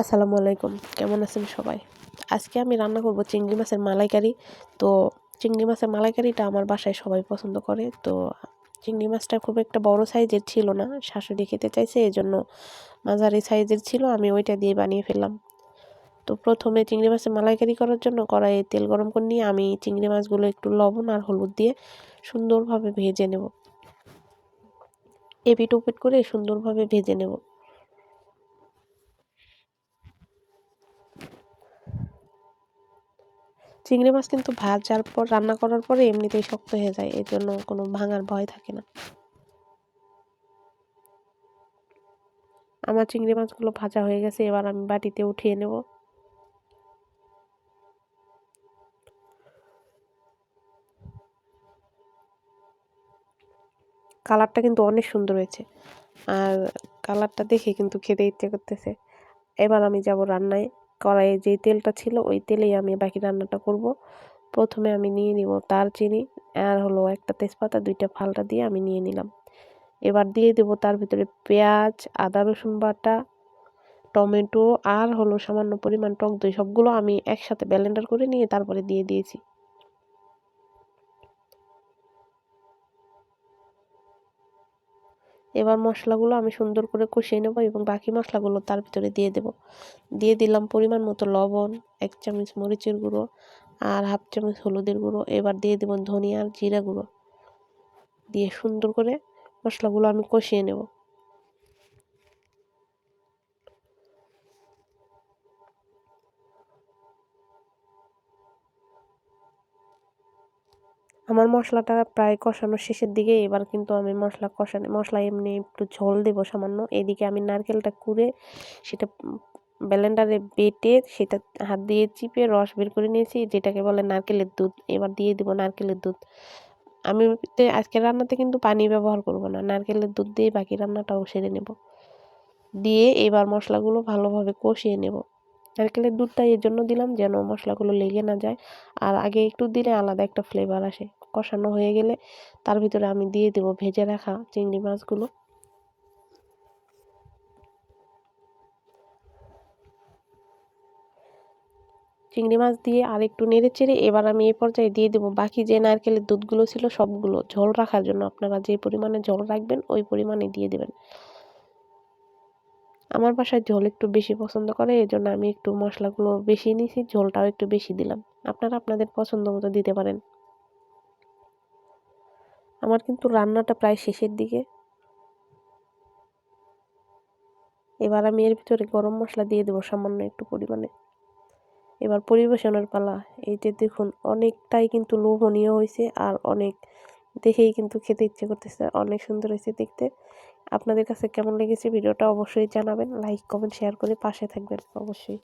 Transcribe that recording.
আসসালামু আলাইকুম। কেমন আছেন সবাই? আজকে আমি রান্না করব চিংড়ি মাছের মালাইকারি। তো চিংড়ি মাছের মালাইকারিটা আমার বাসায় সবাই পছন্দ করে। তো চিংড়ি মাছটা খুব একটা বড় সাইজের ছিল না। শাশুড়ি খেতে চাইছে এই জন্য মাঝারি সাইজের ছিল। আমি ওইটা দিয়ে বানিয়ে ফেললাম। তো প্রথমে চিংড়ি মাছের মালাইকারি করার জন্য কড়াইয়ে তেল গরম করে নিয়ে আমি চিংড়ি মাছগুলো একটু লবণ আর হলুদ দিয়ে সুন্দরভাবে ভেজে নেব। এপিট ওপিট করে সুন্দরভাবে ভেজে নেব। চিংড়ি মাছ কিন্তু ভাজার পর, রান্না করার পরে এমনিতেই শক্ত হয়ে যায়। এর জন্য কোনো ভাঙার ভয় থাকে না। আমার চিংড়ি মাছগুলো ভাজা হয়ে গেছে, এবার আমি বাটিতে উঠিয়ে নেব। কালারটা কিন্তু অনেক সুন্দর হয়েছে। আর কালারটা দেখে কিন্তু খেতে ইচ্ছে করতেছে। এবার আমি যাব রান্নায়। কড়াইয়ে যে তেলটা ছিল, ওই তেলেই আমি বাকি রান্নাটা করব। প্রথমে আমি নিয়ে নিব চিনি আর হলো একটা তেজপাতা, দুইটা ফালটা দিয়ে আমি নিয়ে নিলাম। এবার দিয়ে দেব তার ভিতরে পেঁয়াজ, আদা, রসুন বাটা, টমেটো আর হলো সামান্য পরিমাণ টক দই, সবগুলো আমি একসাথে ব্যালেন্ডার করে নিয়ে তারপরে দিয়ে দিয়েছি। এবার মশলাগুলো আমি সুন্দর করে কষিয়ে নেব এবং বাকি মশলাগুলো তার ভিতরে দিয়ে দেব। দিয়ে দিলাম পরিমাণ মতো লবণ, এক চামচ মরিচের গুঁড়ো আর হাফ চামচ হলুদের গুঁড়ো। এবার দিয়ে দেব ধনিয়া আর জিরা গুঁড়ো। দিয়ে সুন্দর করে মশলাগুলো আমি কষিয়ে নেব। আমার মশলাটা প্রায় কষানোর শেষের দিকে, এবার কিন্তু আমি মশলা কষানো, মশলা এমনি একটু ঝোল দেবো সামান্য। এদিকে আমি নারকেলটা কুড়ে, সেটা ব্লেন্ডারে বেটে সেটা হাত দিয়ে চিপে রস বের করে নিয়েছি, যেটাকে বলে নারকেলের দুধ। এবার দিয়ে দেবো নারকেলের দুধ। আমি আজকের রান্নাতে কিন্তু পানি ব্যবহার করব না, নারকেলের দুধ দিয়ে বাকি রান্নাটাও সেরে নেব। দিয়ে এবার মশলাগুলো ভালোভাবে কষিয়ে নেব। নারকেলের দুধটা এর জন্য দিলাম যেন মশলাগুলো লেগে না যায়, আর আগে একটু দিলে আলাদা একটা ফ্লেভার আসে। কষানো হয়ে গেলে তার ভিতরে আমি দিয়ে দেবো ভেজে রাখা চিংড়ি মাছগুলো। চিংড়ি মাছ দিয়ে আর একটু নেড়ে চেড়ে এবার আমি এই পর্যায়ে দিয়ে দেবো বাকি যে নারকেলের দুধগুলো ছিল সবগুলো। ঝোল রাখার জন্য আপনারা যে পরিমাণে ঝোল রাখবেন ওই পরিমাণে দিয়ে দেবেন। আমার বাসায় ঝোল একটু বেশি পছন্দ করে এই জন্য আমি একটু মশলাগুলো বেশি নিয়েছি, ঝোলটাও একটু বেশি দিলাম। আপনারা আপনাদের পছন্দ মতো দিতে পারেন। আমার কিন্তু রান্নাটা প্রায় শেষের দিকে। এবার আমি এর ভিতরে গরম মশলা দিয়ে দেবো সামান্য একটু পরিমাণে। এবার পরিবেশনের পালা, এই যে দেখুন, অনেকটাই কিন্তু লোভনীয় হয়েছে আর অনেক দেখেই কিন্তু খেতে ইচ্ছে করতেছে, অনেক সুন্দর হয়েছে দেখতে। আপনাদের কাছে কেমন লেগেছে ভিডিওটা অবশ্যই জানাবেন, লাইক, কমেন্ট, শেয়ার করে পাশে থাকবেন অবশ্যই।